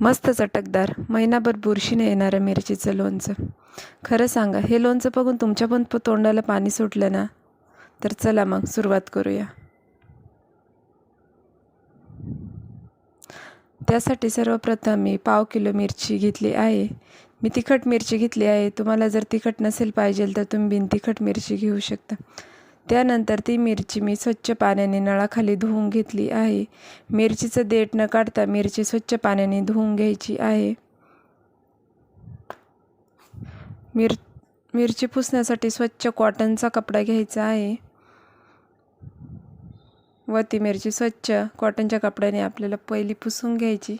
मस्त चटकदार. महिनाभर बुरशीने येणारं मिरचीचं लोणचं. खरं सांगा हे लोणचं बघून तुमच्या पण तोंडाला पाणी सुटलं ना? तर चला मग सुरुवात करूया. त्यासाठी सर्वप्रथम मी पाव किलो मिरची घेतली आहे. मी तिखट मिरची घेतली आहे. तुम्हाला जर तिखट नसेल पाहिजे तर तुम्ही बिन तिखट मिरची घेऊ शकता. त्यानंतर ती मिरची मी स्वच्छ पाण्याने नळाखाली धुवून घेतली आहे. मिरचीचं देठ न काढता मिरची स्वच्छ पाण्याने धुवून घ्यायची आहे. मिर मिरची पुसण्यासाठी स्वच्छ कॉटनचा कपडा घ्यायचा आहे. व ती मिरची स्वच्छ कॉटनच्या कपड्याने आपल्याला पहिली पुसून घ्यायची.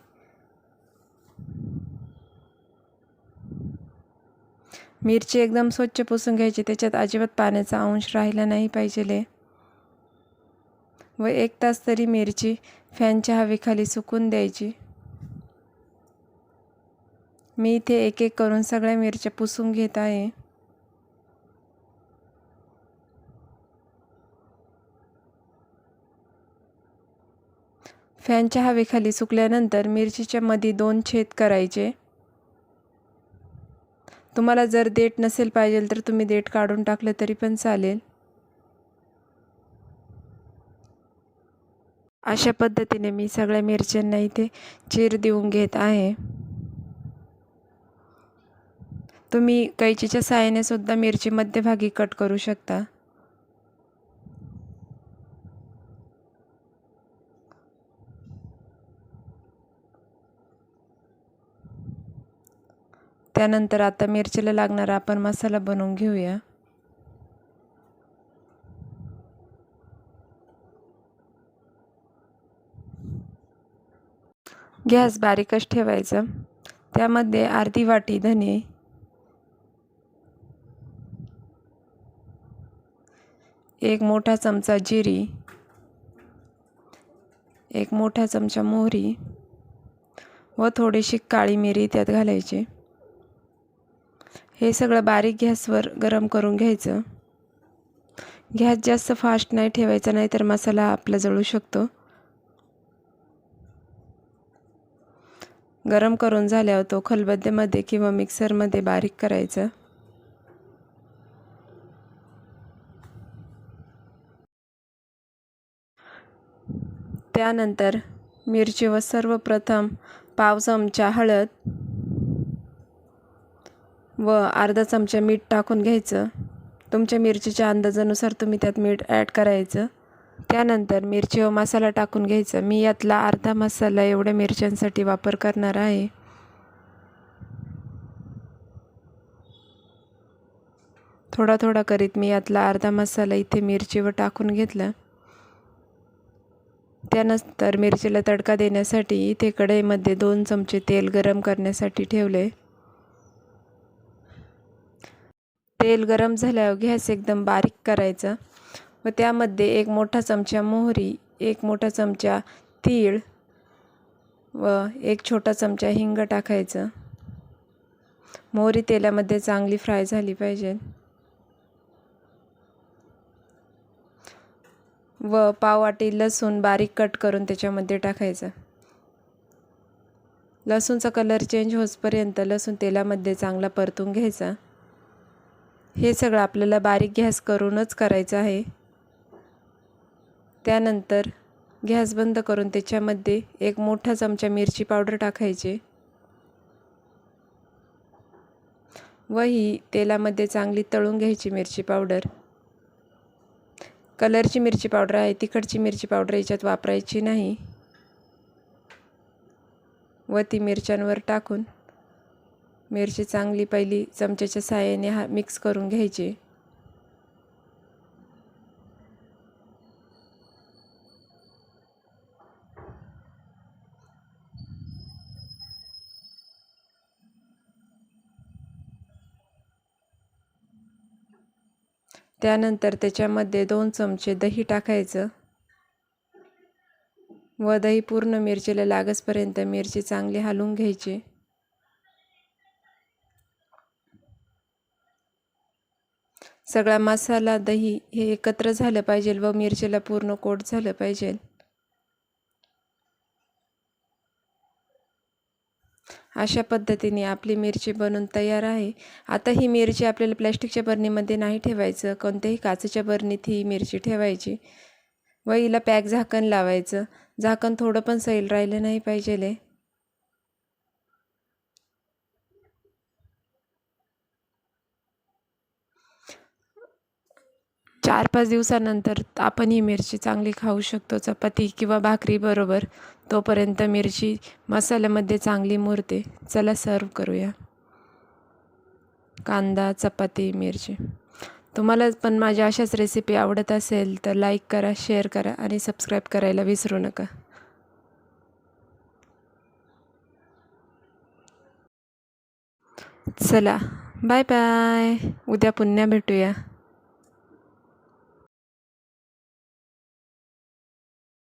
मिरची एकदम स्वच्छ पुसून घ्यायची. त्याच्यात अजिबात पाण्याचा अंश राहिला नाही पाहिजे व एक तास तरी मिरची फॅनच्या हवेखाली सुकून द्यायची. मी इथे एक एक करून सगळ्या मिरच्या पुसून घेत आहे. फॅनच्या हवेखाली सुकल्यानंतर मिरचीच्या मध्ये दोन छेद करायचे. तुम्हाला जर देठ नसेल पाहिजे तर तुम्ही देठ काढून टाकलं तरी पण चालेल. अशा पद्धतीने मी सगळ्या मिरच्यांना इथे चीर देऊन घेत आहे. तुम्ही कैचीच्या साहाय्याने सुद्धा मिरची मध्यभागी कट करू शकता. त्यानंतर आता मिरचीला लागणारा आपण मसाला बनवून घेऊया. गॅस बारीकच ठेवायचा. त्यामध्ये अर्धी वाटी धने एक मोठा चमचा जिरी एक मोठा चमचा मोहरी व थोडीशी काळी मिरी त्यात घालायची. हे सगळं बारीक गॅसवर गरम करून घ्यायचं. गॅस जास्त फास्ट नाही ठेवायचा नाही तर मसाला आपला जळू शकतो. गरम करून झाल्यावर तो खलबद्देमध्ये किंवा मिक्सरमध्ये बारीक करायचा. त्यानंतर मिरचीवर सर्वप्रथम पाव चमचा हळद व अर्धा चमचा मीठ टाकून घ्यायचं. तुमच्या मिरचीच्या अंदाजानुसार तुम्ही त्यात मीठ ॲड करायचं. त्यानंतर मिरची व मसाला टाकून घ्यायचं. मी यातला अर्धा मसाला एवढ्या मिरच्यांसाठी वापर करणार आहे. थोडा थोडा करीत मी यातला अर्धा मसाला इथे मिरचीवर टाकून घेतला. त्यानंतर मिरचीला तडका देण्यासाठी इथे कढईमध्ये दोन चमचे तेल गरम करण्यासाठी ठेवले. तेल गरम झाल्यावर गॅस एकदम बारीक करायचा. व त्यामध्ये एक मोठा चमचा मोहरी एक मोठा चमचा तीळ व एक छोटा चमचा हिंग टाकायचं. मोहरी तेलामध्ये चांगली फ्राय झाली पाहिजे. व पाववाटी लसूण बारीक कट करून त्याच्यामध्ये टाकायचं. लसूणचा कलर चेंज होसपर्यंत लसूण तेलामध्ये चांगला परतून घ्यायचा. हे सगळं आपल्याला बारीक गॅस करूनच करायचं आहे. त्यानंतर गॅस बंद करून त्याच्यामध्ये एक मोठा चमचा मिरची पावडर टाकायची. व ही तेलामध्ये चांगली तळून घ्यायची मिरची पावडर. कलरची मिरची पावडर आहे तिखटची मिरची पावडर याच्यात वापरायची नाही. व ती मिरच्यांवर टाकून मिरची चांगली पहिली चमच्याच्या साहाय्याने हा मिक्स करून घ्यायची. त्यानंतर त्याच्यामध्ये दोन चमचे दही टाकायचं. व दही पूर्ण मिरचीला लागसपर्यंत मिरची चांगली हलवून घ्यायची. सगळा मसाला दही हे एकत्र झालं पाहिजे व मिरचीला पूर्ण कोट झालं पाहिजे. अशा पद्धतीने आपली मिरची बनून तयार आहे. आता ही मिरची आपल्याला प्लॅस्टिकच्या बरणीमध्ये नाही ठेवायचं. कोणत्याही काचेच्या बरणीत ही मिरची ठेवायची. व हिला पॅक झाकण लावायचं. झाकण थोडं पण सैल राहिलं नाही पाहिजे चार पाच दिवसानंतर आपण ही मिरची चांगली खाऊ शकतो. चपाती किंवा भाकरी बरोबर. तोपर्यंत मिरची मसाल्यामध्ये चांगली मुरते. चला सर्व करूया. कांदा चपाती मिरची. तुम्हाला पण माझ्या अशाच रेसिपी आवडत असेल तर लाईक करा शेअर करा आणि सबस्क्राईब करायला विसरू नका. चला. बाय बाय उद्या पुन्हा भेटूया.